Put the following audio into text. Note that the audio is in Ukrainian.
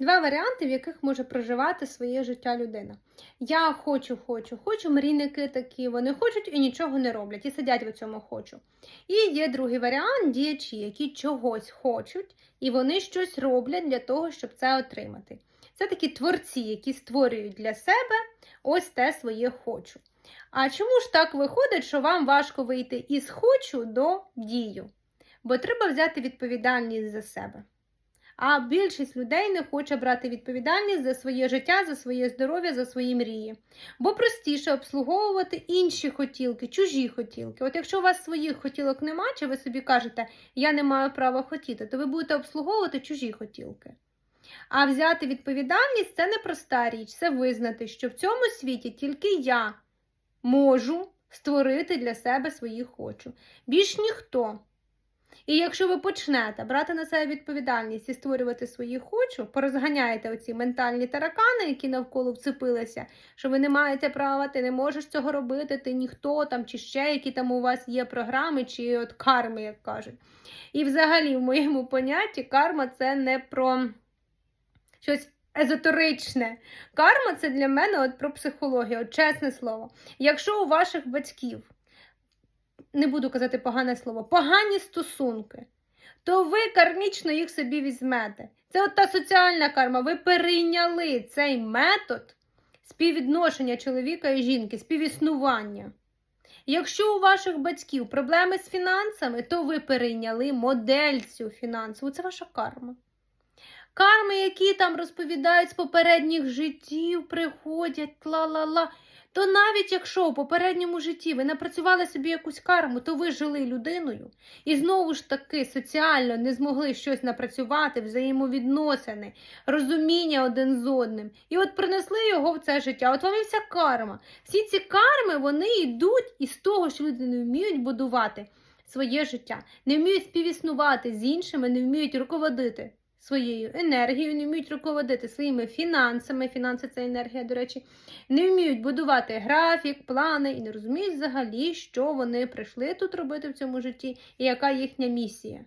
Два варіанти, в яких може проживати своє життя людина. Я хочу, хочу, хочу, мрійники такі, вони хочуть і нічого не роблять, і сидять в цьому хочу. І є другий варіант діячі, які чогось хочуть, і вони щось роблять для того, щоб це отримати. Це такі творці, які створюють для себе ось те своє хочу. А чому ж так виходить, що вам важко вийти із хочу до дію? Бо треба взяти відповідальність за себе. А більшість людей не хоче брати відповідальність за своє життя, за своє здоров'я, за свої мрії. Бо простіше обслуговувати інші хотілки, чужі хотілки. От якщо у вас своїх хотілок нема, чи ви собі кажете, я не маю права хотіти, то ви будете обслуговувати чужі хотілки. А взяти відповідальність це непроста річ, це визнати, що в цьому світі тільки я можу створити для себе свої хочу. Більш ніхто. І якщо ви почнете брати на себе відповідальність і створювати свої хочу, порозганяєте оці ментальні таракани, які навколо вцепилися, що ви не маєте права, ти не можеш цього робити, ти ніхто там, чи ще які там у вас є програми, чи от карми, як кажуть. І взагалі, в моєму понятті, карма це не про щось езотеричне. Карма це для мене от про психологію, от чесне слово. Якщо у ваших батьків не буду казати погане слово, погані стосунки, то ви кармічно їх собі візьмете. Це от та соціальна карма. Ви перейняли цей метод співвідношення чоловіка і жінки, співіснування. Якщо у ваших батьків проблеми з фінансами, то ви перейняли модель цю фінансову. Це ваша карма. Карми, які там розповідають з попередніх життів, приходять, ла-ла-ла. То навіть якщо у попередньому житті ви напрацювали собі якусь карму, то ви жили людиною і знову ж таки соціально не змогли щось напрацювати, взаємовідносини, розуміння один з одним. І от принесли його в це життя. От вам і вся карма. Всі ці карми вони йдуть із того, що люди не вміють будувати своє життя, не вміють співіснувати з іншими, не вміють руководити своєю енергією, не вміють руководити своїми фінансами. Фінанси це енергія, до речі, не вміють будувати графік, плани і не розуміють взагалі, що вони прийшли тут робити в цьому житті і яка їхня місія.